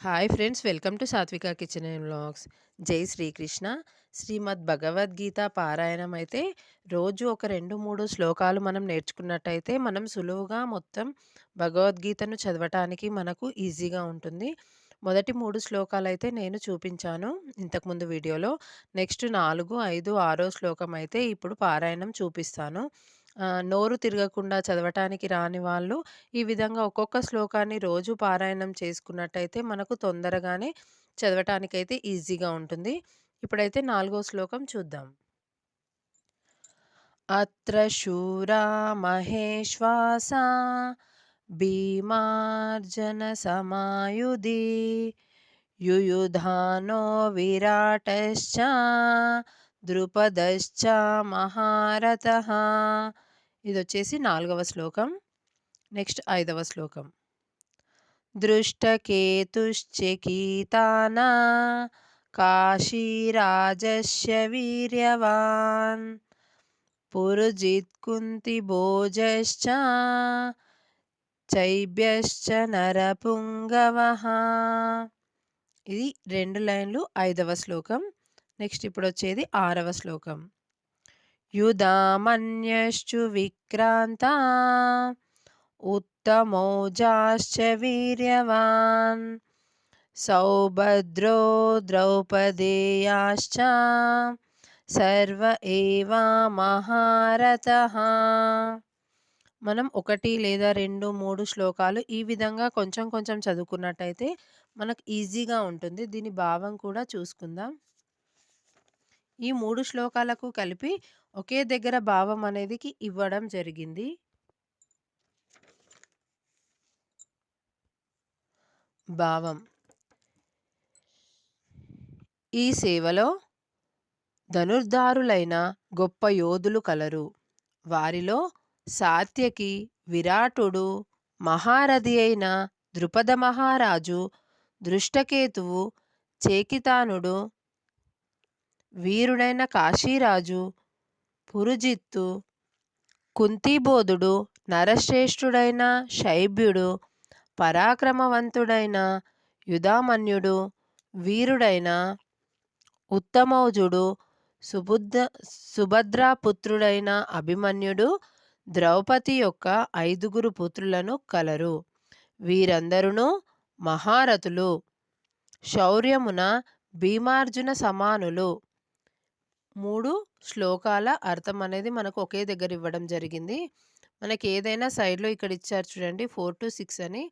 Hi friends welcome to Satvika kitchen and blogs జై శ్రీకృష్ణ. శ్రీమద్ భగవద్గీత పారాయణం అయితే రోజు ఒక రెండు మూడు శ్లోకాలు మనం నేర్చుకున్నట్టయితే మనం సులువుగా మొత్తం భగవద్గీతను చదవటానికి మనకు ఈజీగా ఉంటుంది. మొదటి మూడు శ్లోకాలు అయితే నేను చూపించాను ఇంతకుముందు వీడియోలో. నెక్స్ట్ నాలుగు ఐదు ఆరో శ్లోకం అయితే ఇప్పుడు పారాయణం చూపిస్తాను. నోరు తిరగకుండా చదవటానికి రాని వాళ్ళు ఈ విధంగా ఒక్కొక్క శ్లోకాన్ని రోజు పారాయణం చేసుకున్నట్టయితే మనకు తొందరగానే చదవటానికైతే ఈజీగా ఉంటుంది. ఇప్పుడైతే నాలుగో శ్లోకం చూద్దాం. అత్ర శూరా మహేశ్వాస భీమార్జన సమాయుధి యుయుధానో విరాటశ్చ ద్రుపదశ్చ మహారథ ఇది వచ్చేసి నాలుగవ శ్లోకం నెక్స్ట్ ఐదవ శ్లోకం. దృష్టకేతుశ్చకీతానా కాశీరాజస్య వీర్యవాన్ పురుజిత్కుంతిభోజశ్చ చైభ్యశ్చ నరపుంగవ. ఇది రెండు లైన్లు ఐదవ శ్లోకం నెక్స్ట్ ఇప్పుడు వచ్చేది ఆరవ శ్లోకం. యుధామన్యశ్చు విక్రాంత ఉత్తమౌజాశ్చ వీర్యవాన్ సౌభద్రో ద్రౌపదేయాశ్చ సర్వ ఏవా మహారథ మనం ఒకటి లేదా రెండు మూడు శ్లోకాలు ఈ విధంగా కొంచెం కొంచెం చదువుకున్నట్టయితే మనకు ఈజీగా ఉంటుంది. దీని భావం కూడా చూసుకుందాం. ఈ మూడు శ్లోకాలకు కలిపి ఒకే దగ్గర భావం అనేదికి ఇవ్వడం జరిగింది. భావం. ఈ సేవలో ధనుర్ధారులైన గొప్ప యోధులు కలరు. వారిలో సాత్యకి విరాటుడు మహారథి అయిన ద్రుపద మహారాజు దృష్టకేతువు చేకితానుడు వీరుడైన కాశీరాజు పురుజిత్తు కుంతిబోధుడు నరశ్రేష్ఠుడైన శైభ్యుడు పరాక్రమవంతుడైన యుధామన్యుడు వీరుడైన ఉత్తమౌజుడు సుబుద్ధ సుభద్రాపుత్రుడైన అభిమన్యుడు ద్రౌపది యొక్క ఐదుగురు పుత్రులను కలరు. వీరందరూ మహారథులు. శౌర్యమున భీమార్జున సమానులు. మూడు శ్లోకాల అర్థం అనేది మనకు ఒకే దగ్గర ఇవ్వడం జరిగింది. మనకి ఏదైనా సైడ్లో ఇక్కడ ఇచ్చారు చూడండి ఫోర్ టు సిక్స్ అని.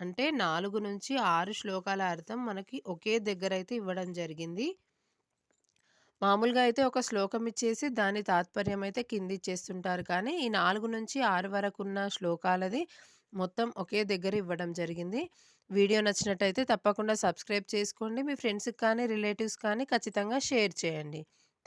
అంటే నాలుగు నుంచి ఆరు శ్లోకాల అర్థం మనకి ఒకే దగ్గర అయితే ఇవ్వడం జరిగింది. మామూలుగా అయితే ఒక శ్లోకం ఇచ్చేసి దాని తాత్పర్యం అయితే కింది ఇచ్చేస్తుంటారు. కానీ ఈ నాలుగు నుంచి ఆరు వరకు ఉన్న శ్లోకాలది మొత్తం ఒకే దగ్గర ఇవ్వడం జరిగింది. వీడియో నచ్చినట్టయితే తప్పకుండా సబ్స్క్రైబ్ చేసుకోండి. మీ ఫ్రెండ్స్కి కానీ రిలేటివ్స్ కానీ ఖచ్చితంగా షేర్ చేయండి.